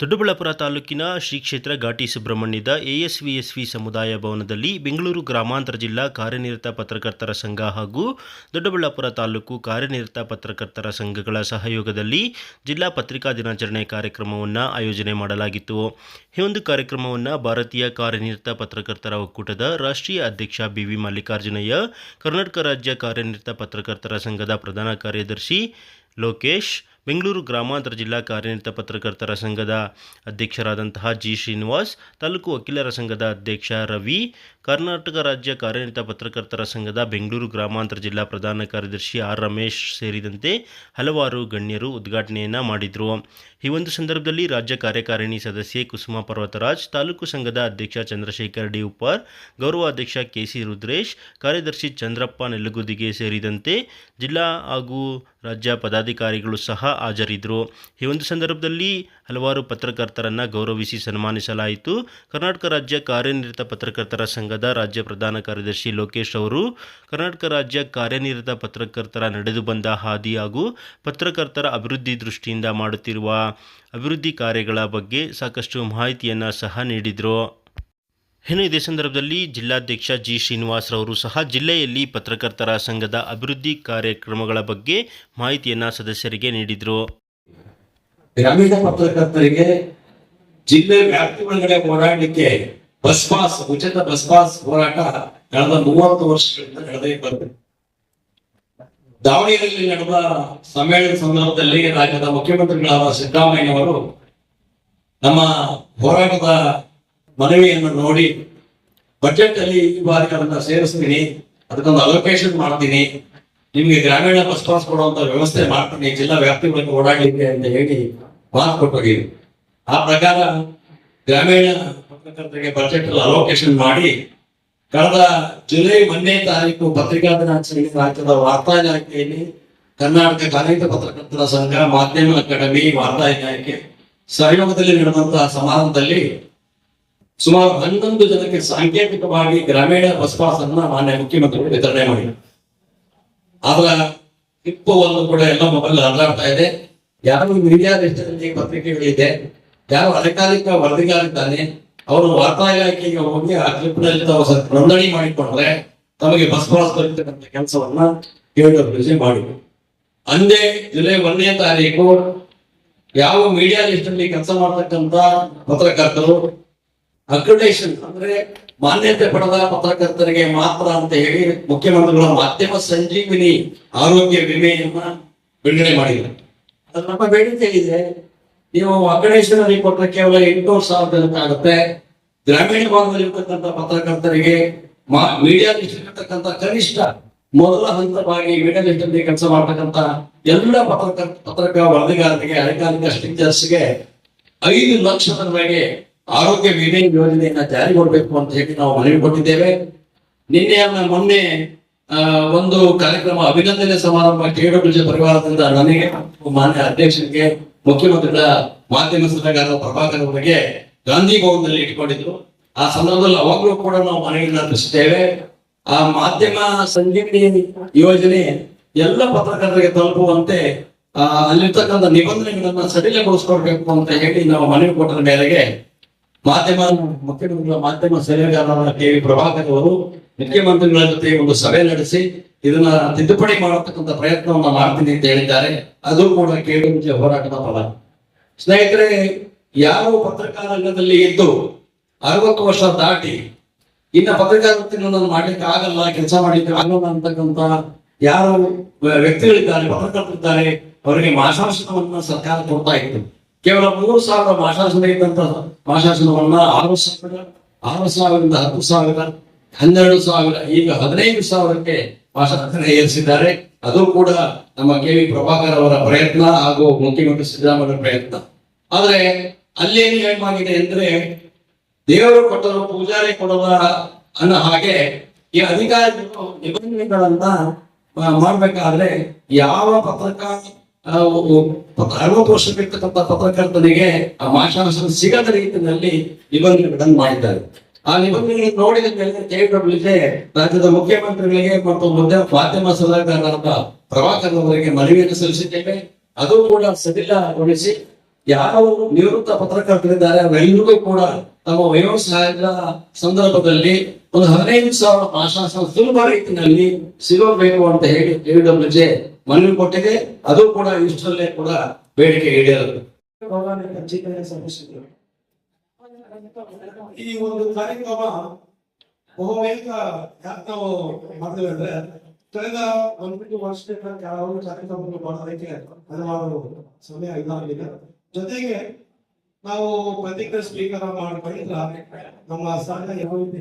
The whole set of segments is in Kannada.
ದೊಡ್ಡಬಳ್ಳಾಪುರ ತಾಲೂಕಿನ ಶ್ರೀ ಕ್ಷೇತ್ರ ಘಾಟಿ ಸುಬ್ರಹ್ಮಣ್ಯದ ಎಎಸ್ವಿಎಸ್ವಿ ಸಮುದಾಯ ಭವನದಲ್ಲಿ ಬೆಂಗಳೂರು ಗ್ರಾಮಾಂತರ ಜಿಲ್ಲಾ ಕಾರ್ಯನಿರತ ಪತ್ರಕರ್ತರ ಸಂಘ ಹಾಗೂ ದೊಡ್ಡಬಳ್ಳಾಪುರ ತಾಲೂಕು ಕಾರ್ಯನಿರತ ಪತ್ರಕರ್ತರ ಸಂಘಗಳ ಸಹಯೋಗದಲ್ಲಿ ಜಿಲ್ಲಾ ಪತ್ರಿಕಾ ದಿನಾಚರಣೆ ಕಾರ್ಯಕ್ರಮವನ್ನು ಆಯೋಜನೆ ಮಾಡಲಾಗಿತ್ತು. ಈ ಒಂದು ಕಾರ್ಯಕ್ರಮವನ್ನು ಭಾರತೀಯ ಕಾರ್ಯನಿರತ ಪತ್ರಕರ್ತರ ಒಕ್ಕೂಟದ ರಾಷ್ಟ್ರೀಯ ಅಧ್ಯಕ್ಷ ಬಿ ವಿ ಮಲ್ಲಿಕಾರ್ಜುನಯ್ಯ, ಕರ್ನಾಟಕ ರಾಜ್ಯ ಕಾರ್ಯನಿರತ ಪತ್ರಕರ್ತರ ಸಂಘದ ಪ್ರಧಾನ ಕಾರ್ಯದರ್ಶಿ ಲೋಕೇಶ್ ಬೆಂಗಳೂರು ಗ್ರಾಮಾಂತರ ಜಿಲ್ಲಾ ಕಾರ್ಯನಿರತ ಪತ್ರಕರ್ತರ ಸಂಘದ ಅಧ್ಯಕ್ಷರಾದಂತಹ ಜಿ ಶ್ರೀನಿವಾಸ್, ತಾಲೂಕು ವಕೀಲರ ಸಂಘದ ಅಧ್ಯಕ್ಷ ರವಿ, ಕರ್ನಾಟಕ ರಾಜ್ಯ ಕಾರ್ಯನಿರತ ಪತ್ರಕರ್ತರ ಸಂಘದ ಬೆಂಗಳೂರು ಗ್ರಾಮಾಂತರ ಜಿಲ್ಲಾ ಪ್ರಧಾನ ಕಾರ್ಯದರ್ಶಿ ಆರ್ ರಮೇಶ್ ಸೇರಿದಂತೆ ಹಲವಾರು ಗಣ್ಯರು ಉದ್ಘಾಟನೆಯನ್ನು ಮಾಡಿದರು. ಈ ಒಂದು ಸಂದರ್ಭದಲ್ಲಿ ರಾಜ್ಯ ಕಾರ್ಯಕಾರಿಣಿ ಸದಸ್ಯೆ ಕುಸುಮ ಪರ್ವತರಾಜ್, ತಾಲೂಕು ಸಂಘದ ಅಧ್ಯಕ್ಷ ಚಂದ್ರಶೇಖರ್ ಡಿ ಉಪ್ಪಾರ್, ಗೌರವ ಅಧ್ಯಕ್ಷ ಕೆಸಿ ರುದ್ರೇಶ್, ಕಾರ್ಯದರ್ಶಿ ಚಂದ್ರಪ್ಪ ನೆಲ್ಲಗುದಿಗೆ ಸೇರಿದಂತೆ ಜಿಲ್ಲಾ ಹಾಗೂ ರಾಜ್ಯ ಪದಾಧಿಕಾರಿಗಳು ಸಹ ಹಾಜರಿದ್ದರು ಈ ಒಂದು ಸಂದರ್ಭದಲ್ಲಿ ಹಲವಾರು ಪತ್ರಕರ್ತರನ್ನು ಗೌರವಿಸಿ ಸನ್ಮಾನಿಸಲಾಯಿತು. ಕರ್ನಾಟಕ ರಾಜ್ಯ ಕಾರ್ಯನಿರತ ಪತ್ರಕರ್ತರ ಸಂಘದ ರಾಜ್ಯ ಪ್ರಧಾನ ಕಾರ್ಯದರ್ಶಿ ಲೋಕೇಶ್ ಅವರು, ಕರ್ನಾಟಕ ರಾಜ್ಯ ಕಾರ್ಯನಿರತ ಪತ್ರಕರ್ತರ ನಡೆದು ಬಂದ ಹಾದಿ ಹಾಗೂ ಪತ್ರಕರ್ತರ ಅಭಿವೃದ್ಧಿ ದೃಷ್ಟಿಯಿಂದ ಮಾಡುತ್ತಿರುವ ಅಭಿವೃದ್ಧಿ ಕಾರ್ಯಗಳ ಬಗ್ಗೆ ಸಾಕಷ್ಟು ಮಾಹಿತಿಯನ್ನು ಸಹ ನೀಡಿದರು. ಇನ್ನು ಇದೇ ಸಂದರ್ಭದಲ್ಲಿ ಜಿಲ್ಲಾಧ್ಯಕ್ಷ ಜಿ ಶ್ರೀನಿವಾಸರವರು ಸಹ ಜಿಲ್ಲೆಯಲ್ಲಿ ಪತ್ರಕರ್ತರ ಸಂಘದ ಅಭಿವೃದ್ಧಿ ಕಾರ್ಯಕ್ರಮಗಳ ಬಗ್ಗೆ ಮಾಹಿತಿಯನ್ನು ಸದಸ್ಯರಿಗೆ ನೀಡಿದರು. ಗ್ರಾಮೀಣ ಪತ್ರಕರ್ತರಿಗೆ ಜಿಲ್ಲೆ ವ್ಯಾಪ್ತಿ ಒಳಗಡೆ ಹೋರಾಡಲಿಕ್ಕೆ ಬಸ್ ಪಾಸ್, ಉಚಿತ ಬಸ್ ಪಾಸ್ ಹೋರಾಟ ಕಳೆದ ಮೂವತ್ತು ವರ್ಷಗಳಿಂದ ನಡೆದೇ ಬಂದಿದೆ. ದಾವಣಗೆರೆಯಲ್ಲಿ ನಡೆದ ಸಮ್ಮೇಳನ ಸಂದರ್ಭದಲ್ಲಿ ರಾಜ್ಯದ ಮುಖ್ಯಮಂತ್ರಿಗಳಾದ ಸಿದ್ದರಾಮಯ್ಯನವರು ನಮ್ಮ ಹೋರಾಟದ ಮನವಿಯನ್ನು ನೋಡಿ ಬಜೆಟ್ ಅಲ್ಲಿ ಈ ಬಾರಿ ಅದನ್ನ ಸೇರಿಸ್ತೀನಿ, ಅದಕ್ಕೊಂದು ಅಲೋಕೇಶನ್ ಮಾಡ್ತೀನಿ, ನಿಮ್ಗೆ ಗ್ರಾಮೀಣ ಬಸ್ ಪಾಸ್ ಕೊಡುವಂತ ವ್ಯವಸ್ಥೆ ಮಾಡ್ತೀನಿ, ಜಿಲ್ಲಾ ವ್ಯಾಪ್ತಿ ಓಡಾಡಲಿದೆ ಅಂತ ಹೇಳಿ ಮಾತು ಕೊಟ್ಟೋಗಿ ಆ ಪ್ರಕಾರ ಗ್ರಾಮೀಣ ಪತ್ರಕರ್ತರಿಗೆ ಬಜೆಟ್ ಅಲ್ಲಿ ಅಲೋಕೇಶನ್ ಮಾಡಿ, ಕಳೆದ ಜುಲೈ ಒಂದನೇ ತಾರೀಕು ಪತ್ರಿಕಾ ದಿನಾಚರಣೆ ರಾಜ್ಯದ ವಾರ್ತಾ ಇಲಾಖೆಯಲ್ಲಿ ಕರ್ನಾಟಕ ಕಾರ್ಮಿಕ ಪತ್ರಕರ್ತರ ಸಂಘ ಮಾಧ್ಯಮ ಅಕಾಡೆಮಿ ವಾರ್ತಾ ಇಲಾಖೆ ಸಹಯೋಗದಲ್ಲಿ ನಡೆದಂತಹ ಸಮಾರಂಭದಲ್ಲಿ ಸುಮಾರು ಹನ್ನೊಂದು ಜನಕ್ಕೆ ಸಾಂಕೇತಿಕವಾಗಿ ಗ್ರಾಮೀಣ ಬಸ್ ಪಾಸ್ ಅನ್ನ ಮಾನ್ಯ ಮುಖ್ಯಮಂತ್ರಿಗಳು ವಿತರಣೆ ಮಾಡಿದರು. ಅದರ ಒಂದು ಕೂಡ ಎಲ್ಲ ಮೊಬೈಲ್ ಹರಿದಾಡ್ತಾ ಇದೆ. ಯಾರು ಮೀಡಿಯಾ ರೆಸ್ಟೋರೆಂಟ್ ಪತ್ರಿಕೆಗಳಿದೆ ಯಾರು ಅಧಿಕಾರಿಕ ವರದಿಗಾರಿದ್ದಾನೆ. ಅವರು ವಾರ್ತಾ ಇಲಾಖೆಗೆ ಹೋಗಿ ಆ ಕ್ಲಿಪ್ನಲ್ಲಿ ತಾವು ನೋಂದಣಿ ಮಾಡಿಕೊಂಡ್ರೆ ತಮಗೆ ಬಸ್ ಪಾಸ್ ಬರೀತಕ್ಕಂಥ ಕೆಲಸವನ್ನ ಕೇಳಿ ಮಾಡಿ ಅಂದೇ ಜುಲೈ ಒಂದನೇ ತಾರೀಕು ಯಾವ ಮೀಡಿಯಾ ಲಿಸ್ಟಲ್ಲಿ ಕೆಲಸ ಮಾಡತಕ್ಕಂತ ಪತ್ರಕರ್ತರು ಅಕ್ರಿಡೇಷನ್ ಅಂದ್ರೆ ಮಾನ್ಯತೆ ಪಡೆದ ಪತ್ರಕರ್ತರಿಗೆ ಮಾತ್ರ ಅಂತ ಹೇಳಿ ಮುಖ್ಯಮಂತ್ರಿಗಳ ಮಾಧ್ಯಮ ಸಂಜೀವಿನಿ ಆರೋಗ್ಯ ವಿಮೆಯನ್ನ ಬಿಡುಗಡೆ ಮಾಡಿದ್ರು. ಅದು ನಮ್ಮ ಬೇಡಿಕೆ ಇದೆ. ನೀವು ಅಕ್ರಿಡೇಷನ್ ಅಲ್ಲಿ ಕೊಟ್ಟರೆ ಕೇವಲ ಎಂಟುನೂರು ಸಾವಿರದ ಆಗುತ್ತೆ. ಗ್ರಾಮೀಣ ಭಾಗದಲ್ಲಿ ಇರ್ತಕ್ಕಂಥ ಪತ್ರಕರ್ತರಿಗೆ ಮೀಡಿಯಾ ಇರ್ತಕ್ಕಂಥ ಕನಿಷ್ಠ ಮೊದಲ ಹಂತವಾಗಿ ಮೀಡಿಯಾ ಲಿಸ್ಟಲ್ಲಿ ಕೆಲಸ ಮಾಡ್ತಕ್ಕಂಥ ಎಲ್ಲ ಪತ್ರಕರ್ತ ಪತ್ರಕ, ವರದಿಗಾರರಿಗೆ ಅಧಿಕಾರಿಕ ಸ್ಟಿಂಜರ್ಸ್ಗೆ ಐದು ಲಕ್ಷದವರೆಗೆ ಆರೋಗ್ಯ ವಿಮೆ ಯೋಜನೆಯನ್ನ ಜಾರಿಗೊಡಬೇಕು ಅಂತ ಹೇಳಿ ನಾವು ಮನವಿ ಕೊಟ್ಟಿದ್ದೇವೆ. ನಿನ್ನೆ ಮೊನ್ನೆ ಒಂದು ಕಾರ್ಯಕ್ರಮ ಅಭಿನಂದನೆ ಸಮಾರಂಭ ಕೆಡಬ್ಲ್ಯೂ ಪರಿವಾರದಿಂದ ನನಗೆ, ಮಾನ್ಯ ಅಧ್ಯಕ್ಷರಿಗೆ ಮುಖ್ಯಮಂತ್ರಿಗಳ ಮಾಧ್ಯಮ ಸಲಹೆಗಾರ ಪ್ರಭಾಕರ್ ಅವರಿಗೆ ಗಾಂಧಿ ಭವನದಲ್ಲಿ ಇಟ್ಕೊಂಡಿದ್ರು. ಆ ಸಂದರ್ಭದಲ್ಲಿ ಅವಾಗಲೂ ಕೂಡ ನಾವು ಮನವಿಯನ್ನು ಅರ್ಪಿಸಿದ್ದೇವೆ ಆ ಮಾಧ್ಯಮ ಸಂಜೀವಿನಿ ಯೋಜನೆ ಎಲ್ಲ ಪತ್ರಕರ್ತರಿಗೆ ತಲುಪುವಂತೆ ಅಲ್ಲಿರ್ತಕ್ಕಂಥ ನಿಬಂಧನೆಗಳನ್ನ ಸಡಿಲಗೊಳಿಸ್ಕೊಡ್ಬೇಕು ಅಂತ ಹೇಳಿ ನಾವು ಮನವಿ ಕೊಟ್ಟರ ಮೇರೆಗೆ ಮಾಧ್ಯಮ ಮುಖ್ಯಮಂತ್ರಿಗಳ ಮಾಧ್ಯಮ ಸಲಹೆಗಾರರಾದ ಕೆ ವಿ ಪ್ರಭಾಕರ್ ಅವರು ಮುಖ್ಯಮಂತ್ರಿಗಳ ಜೊತೆ ಒಂದು ಸಭೆ ನಡೆಸಿ ಇದನ್ನ ತಿದ್ದುಪಡಿ ಮಾಡತಕ್ಕಂಥ ಪ್ರಯತ್ನವನ್ನು ಮಾಡ್ತೀನಿ ಅಂತ ಹೇಳಿದ್ದಾರೆ. ಅದು ಕೂಡ ಕೆಡಿಎಂಜಿ ಹೋರಾಟದ ಫಲ. ಸ್ನೇಹಿತರೆ, ಯಾವ ಪತ್ರಿಕಾ ರಂಗದಲ್ಲಿ ಇದ್ದು ಅರವತ್ತು ವರ್ಷ ದಾಟಿ ಇನ್ನ ಪತ್ರಿಕಾ ವೃತ್ತಿಗಳನ್ನು ಮಾಡ್ಲಿಕ್ಕೆ ಆಗಲ್ಲ, ಕೆಲಸ ಮಾಡ್ಲಿಕ್ಕೆ ಆಗಲ್ಲ ಅಂತಕ್ಕಂಥ ಯಾರು ವ್ಯ- ವ್ಯಕ್ತಿಗಳಿದ್ದಾರೆ, ಪತ್ರಕರ್ತರಿದ್ದಾರೆ, ಅವರಿಗೆ ಮಾಶಾಸನವನ್ನ ಸರ್ಕಾರ ಕೊಡ್ತಾ ಇತ್ತು. ಕೇವಲ ಮೂರು ಸಾವಿರ ಭಾಷಾಸನ ಇದ್ದಂತಹ ಮಾಶಾಸನವನ್ನ ಆರು ಸಾವಿರ, ಆರು ಸಾವಿರದಿಂದ ಹತ್ತು ಸಾವಿರ, ಹನ್ನೆರಡು ಸಾವಿರ, ಈಗ ಹದಿನೈದು ಸಾವಿರಕ್ಕೆ ಮಾಶಾಸನ ಏರಿಸಿದ್ದಾರೆ. ಅದು ಕೂಡ ನಮ್ಮ ಕೆ ವಿ ಪ್ರಭಾಕರ್ ಅವರ ಪ್ರಯತ್ನ ಹಾಗೂ ಮುಖ್ಯಮಂತ್ರಿ ಸಿದ್ದರಾಮಯ್ಯ ಪ್ರಯತ್ನ. ಆದ್ರೆ ಅಲ್ಲೇನು ಏನಾಗಿದೆ ಅಂದ್ರೆ ದೇವರು ಕೊಟ್ಟರು ಪೂಜಾರಿ ಕೊಡದ ಅನ್ನೋ ಹಾಗೆ ಈ ಅಧಿಕಾರಿಗಳು ನಿಬಂಧನೆಗಳನ್ನ ಮಾಡ್ಬೇಕಾದ್ರೆ ಯಾವ ಪತ್ರಕ ಅರವತ್ತು ವರ್ಷಕ್ಕಿರ್ತಕ್ಕಂಥ ಪತ್ರಕರ್ತನಿಗೆ ಆ ಮಾಶಾಂಶ ಸಿಗದ ರೀತಿಯಲ್ಲಿ ನಿಬಂಧನೆಗಳನ್ನು ಮಾಡಿದ್ದಾರೆ. ಆ ನಿಬಂಧನೆ ನೋಡಿದ ಮೇಲೆ ಕೆಡಬ್ಲ್ಯೂಜೆ ರಾಜ್ಯದ ಮುಖ್ಯಮಂತ್ರಿಗಳಿಗೆ ಮತ್ತು ಮುದ್ದೆ ಮಾಧ್ಯಮ ಸಲಹೆಗಾರರಾದ ಪ್ರಭಾಕರ್ ಅವರಿಗೆ ಮನವಿಯನ್ನು ಸಲ್ಲಿಸಿದ್ದೇವೆ. ಅದು ಕೂಡ ಸದಿಲ್ಲಗೊಳಿಸಿ ಯಾವ ನಿವೃತ್ತ ಪತ್ರಕರ್ತರಿದ್ದಾರೆ, ಅವರೆಲ್ಲರಿಗೂ ಕೂಡ ತಮ್ಮ ವ್ಯವಸಾಯದ ಸಂದರ್ಭದಲ್ಲಿ ಒಂದು ಹದಿನೈದು ಸಾವಿರ ಆಶಾಸನ ಸುಲಭ ರೀತಿಯಲ್ಲಿ ಸಿಗಬೇಕು ಅಂತ ಹೇಳಿ ಎಡಬ್ಲ್ಯೂಜೆ ಮನವಿ ಕೊಟ್ಟಿದೆ, ಅದು ಕೂಡ ಇಷ್ಟರಲ್ಲೇ ಕೂಡ ಬೇಡಿಕೆ ಈಡೇರದು ಈ ಒಂದು ಕಾರ್ಯಕ್ರಮ ಬಹುಬೇಗ ಯಾಕೆ ನಾವು ಮಾಡ್ತೇವೆ ಅಂದ್ರೆ ಕಳೆದ ಒಂದು ವರ್ಷದಿಂದ ಕೆಲವು ಕಾರ್ಯಕ್ರಮಗಳು ಮಾಡೋದಕ್ಕೆ ಹಲವಾರು ಸಮಯ ಇದಾಗಿದೆ ಜೊತೆಗೆ ನಾವು ಪ್ರತಿಜ್ಞೆ ಸ್ವೀಕಾರ ಮಾಡಿಕೊಂಡಿಲ್ಲ ನಮ್ಮ ಸಂಘ ಯಾವ ರೀತಿ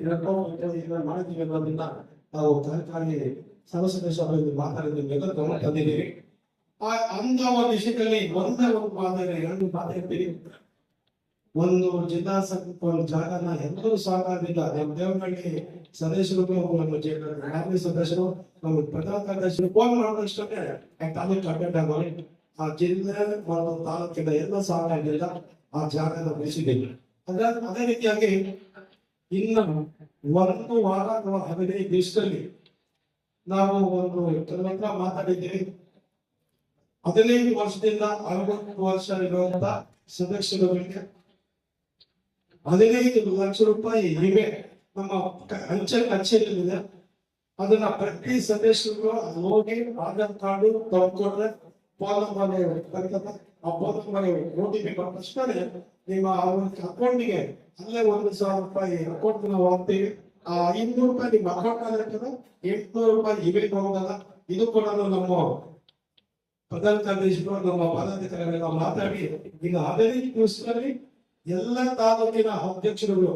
ಮಾಡ್ತೀವಿ ಅನ್ನೋದನ್ನ ನಾವು ಕಾರ್ಯಕ್ರಮ ಎಲ್ಲ ಗಮನ ತಂದಿದ್ದೀವಿ ಆ ಅಂದ ಒಂದು ವಿಷಯದಲ್ಲಿ ಒಂದೇ ಒಂದು ಮಾತಾಡಿ ಎರಡು ಮಾತಾಡ್ತೀವಿ ಒಂದು ಜಿಲ್ಲಾ ಒಂದು ಜಾಗನ ಎಲ್ಲರೂ ಸಾಕಾಗಿಲ್ಲ. ನಮ್ಮ ದೇವನಹಳ್ಳಿ ಸದಸ್ಯರು ನಮ್ಮ ಗ್ರಾಮೀಣ ಸದಸ್ಯರು ನಮ್ಮ ಪ್ರಧಾನ ಕಾರ್ಯದರ್ಶಿ ಫೋನ್ ಮಾಡೋದಷ್ಟೇ ತಾಲೂಕು ಅಡ್ಡ ಮಾಡಿ ಆ ಜಿಲ್ಲೆ ಮತ್ತು ತಾಲೂಕಿನ ಎಲ್ಲ ಸಾಕಾಗಿಲ್ಲ. ಆ ಜಾಗನ ಉಳಿಸಿದ್ದೀವಿ ಅದೇ ರೀತಿಯಾಗಿ ಇನ್ನು ಒಂದು ವಾರ ಅಥವಾ ಹದಿನೈದು ದಿವಸದಲ್ಲಿ ನಾವು ಒಂದು ಹತ್ರ ಮಾತಾಡಿದ್ದೀವಿ. ಹದಿನೈದು ವರ್ಷದಿಂದ ಅರವತ್ತು ವರ್ಷ ಇರುವಂತ ಸದಸ್ಯರುಗಳಿಗೆ ಹದಿನೈದು ಲಕ್ಷ ರೂಪಾಯಿ ಇವೆ ನಮ್ಮ ಅಂಚೆ ಕಚೇರಿಯಲ್ಲಿದೆ. ಅದನ್ನ ಪ್ರತಿ ಸದಸ್ಯರು ಹೋಗಿ ಆಧಾರ್ ಕಾರ್ಡು ತಗೊಂಡ್ರೆ ಫೋನ್ ಬರ್ತದೆ. ಆ ಫೋನ್ ನಂಬರ್ ಓ ಬಂದ ತಕ್ಷಣ ನಿಮ್ಮ ಅಕೌಂಟಿಗೆ ಅಲ್ಲೇ ಒಂದು ಸಾವಿರ ರೂಪಾಯಿ ಅಕೌಂಟ್ ನಾವು ಹಾಕ್ತೀವಿ. ಇನ್ನೂರು ರೂಪಾಯಿ ನಿಮ್ಗೆ ಅಲ್ಲಿ ಇರ್ತದೆ, ಎಂಟ್ನೂರು ರೂಪಾಯಿ ಇವೆ ಹೋಗೋದಲ್ಲ ಇದು ಕೂಡ ನಮ್ಮ ಪ್ರಧಾನ ಕಾರ್ಯದರ್ಶಿಗಳು ನಮ್ಮ ಪದಾಧಿಕಾರಿಗಳೆಲ್ಲ ಮಾತಾಡಿ ಈಗ ಹದಿನೈದು ದಿವಸದಲ್ಲಿ ಎಲ್ಲ ತಾಲೂಕಿನ ಅಧ್ಯಕ್ಷರುಗಳು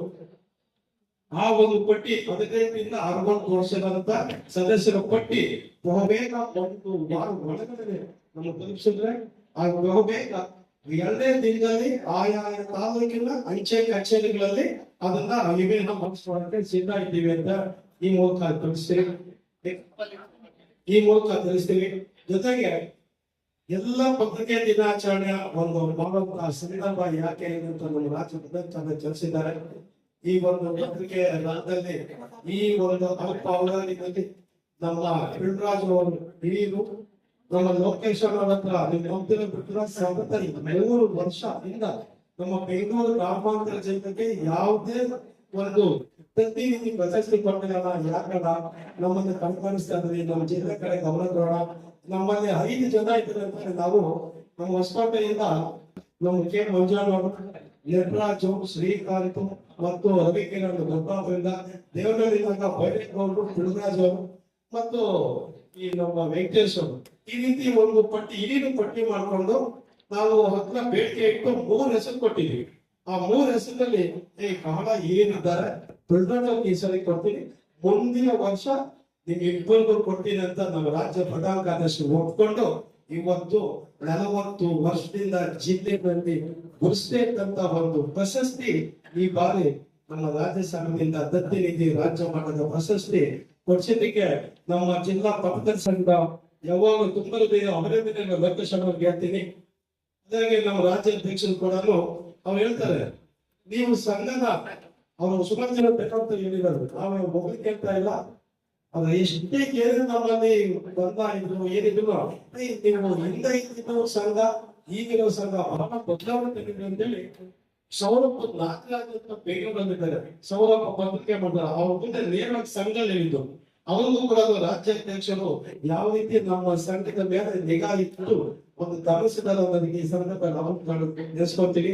ಆ ಒಂದು ಪಟ್ಟಿ ಹದಿನೈದರಿಂದ ಅರವತ್ತು ವರ್ಷದಂತ ಸದಸ್ಯರ ಪಟ್ಟಿ ಬಹುಬೇಗ ಒಂದು ವಾರ ಒಳಗಡೆ ನಮ್ಮ ತಲುಪಿಸಿದ್ರೆ, ಆ ಬಹುಬೇಗ ಎರಡೇ ದಿನದಲ್ಲಿ ಆಯಾ ತಾಲೂಕಿನ ಅಂಚೆ ಕಚೇರಿಗಳಲ್ಲಿ ಅದನ್ನ ವಿಭಿನ್ನ ಮಾಡಿಸ್ಕೊಳ್ಳಕ್ಕೆ ಸಿದ್ಧ ಇದ್ದೀವಿ ಅಂತ ಈ ಮೂಲಕ ತಿಳಿಸ್ತೀವಿ. ಈ ಮೂಲಕ ತಿಳಿಸ್ತೀವಿ. ಜೊತೆಗೆ ಎಲ್ಲ ಪತ್ರಿಕೆ ದಿನಾಚರಣೆಯ ಒಂದು ಮಾಡುವಂತಹ ಸಂದರ್ಭ ಯಾಕೆ ಅಂತ ನಮ್ಮ ರಾಜ್ಯ ಪ್ರಧಾನ ತಿಳಿಸಿದ್ದಾರೆ. ಈ ಒಂದು ಪತ್ರಿಕೆ ರಾಜ್ಯದಲ್ಲಿ ಈ ಒಂದು ಅಲ್ಪ ಅವಧಾನಿನಲ್ಲಿ ನಮ್ಮ ಪಿಳ್ರಾಜ್ ಅವರು ಹಿರಿಯರು ನಮ್ಮ ಲೋಕೇಶ್ವರ ಹತ್ರ ನೀವು ನೋಡ್ತಿರೋ ಬಿಟ್ರೆ ಸತತ ಮೂರು ವರ್ಷದಿಂದ ನಮ್ಮ ಬೆಂಗಳೂರು ಗ್ರಾಮಾಂತರ ಜನತೆಗೆ ಯಾವುದೇ ಒಂದು ಪ್ರತಿನಿಧಿ ಪ್ರಶಸ್ತಿ ಕೊಟ್ಟಿರಲ್ಲ ಯಾಕಡ ನಮ್ಮನ್ನು ಕಣ್ಕಾಣಿಸ್ತಾ ಇದ್ರಿ ನಮ್ಮ ಜಿಲ್ಲೆ ಕಡೆ ಗಮನ ಕೊಡೋಣ ನಮ್ಮಲ್ಲಿ ಐದು ಜನ ಇದ್ರೆ ಅಂತ ನಾವು ನಮ್ಮ ಹೊಸಕೋಟೆಯಿಂದ ನಮ್ಮ ಕೆ. ಮಂಜಾಳ್ ಅವರು ಶ್ರೀಕಾಂತ್ ಮತ್ತು ರವಿಕಿರಣ್ ಗೊತ್ತಾಗೋದ್ರಿಂದ ದೇವನಹಳ್ಳಿ ಬೈರೇಗೌಡರು ಪುಳರಾಜ್ ಅವರು ಮತ್ತು ಈ ನಮ್ಮ ವೆಂಕಟೇಶ್ ಅವರು. ಈ ರೀತಿ ಒಂದು ಪಟ್ಟಿ ಇಡೀ ಪಟ್ಟಿ ಮಾಡ್ಕೊಂಡು ನಾವು ಹತ್ರ ಬೇಡಿಕೆ ಇಟ್ಟು ಮೂರು ಹೆಸರು ಕೊಟ್ಟಿದ್ವಿ ಆ ಮೂರು ಹೆಸರಲ್ಲಿ ಈ ಕಾಲ ಏನಿದ್ದಾರೆ? ಪ್ರಧಾನಿ ಸರಿ ಕೊಡ್ತೀನಿ. ಮುಂದಿನ ವರ್ಷ ನಿಮ್ಗೆ ಇಬ್ಬರಿಗೂ ಅಂತ ನಮ್ಮ ರಾಜ್ಯ ಪ್ರಧಾನ ಕಾರ್ಯದರ್ಶಿ ಒಪ್ಕೊಂಡು ಇವತ್ತು ನಲವತ್ತು ವರ್ಷದಿಂದ ಜಿಲ್ಲೆಗಳಲ್ಲಿ ಗುರುಸ್ಬೇಕಂತ ಒಂದು ಪ್ರಶಸ್ತಿ ಈ ಬಾರಿ ನಮ್ಮ ರಾಜ್ಯ ದತ್ತಿ ನಿಧಿ ರಾಜ್ಯ ಮಟ್ಟದ ಪ್ರಶಸ್ತಿ ಕೊಡ್ಸಿದ್ದಕ್ಕೆ ನಮ್ಮ ಜಿಲ್ಲಾ ಪತ್ರ ಸಂಘ ಯಾವಾಗ ತುಂಬ ಅಭಿನಂದನೆ ಅವ್ರಿಗೆ ಹೇಳ್ತೀನಿ. ಹಾಗಾಗಿ ನಮ್ಮ ರಾಜ್ಯಾಧ್ಯಕ್ಷರು ಕೂಡ ಅವ್ರು ಹೇಳ್ತಾರೆ, ನೀವು ಸಂಘದ ಅವರು ಸುಮಾರು ಜನ ಬೇಕಂತ ಹೇಳಿದ್ದಾರೆ ನಾವು ಮೊಬೈಲ್ ಕೇಳ್ತಾ ಇಲ್ಲ. ಅದ ಎಷ್ಟೇ ಕೇಳಿದ್ರೆ ನಮ್ಮಲ್ಲಿ ಬಂದ ಇದ್ರು ಏನಿದ್ರು ನೀವು ಹಿಂದೆ ಇದ್ದಿದ್ದು ಸಂಘ, ಈಗಿರೋ ಸಂಘ ಅವರ ಬದಲಾವಣೆ ತೆಗೆದ್ರು ಅಂತೇಳಿ ಸೌರಭ ಅಂತ ಬೇಗ ಬಂದಿದ್ದಾರೆ. ಸೌರಭ ಪತ್ರಿಕೆ ಮಾಡ್ತಾರೆ ಅವ್ರ ಮುಂದೆ ನೇರವಾಗಿ ಸಂಘ ಹೇಳಿದ್ದು. ಅವರಿಗೂ ಕೂಡ ರಾಜ್ಯಾಧ್ಯಕ್ಷರು ಯಾವ ರೀತಿ ನಮ್ಮ ಸಂಘದ ಮೇಲೆ ನಿಗಾ ಇಟ್ಟು ಒಂದು ಗಮನಿಸಿದಾರೆ ನನಗೆ ಈ ಸಂದರ್ಭ ನಾವು ನೆನೆಸ್ಕೊತೀವಿ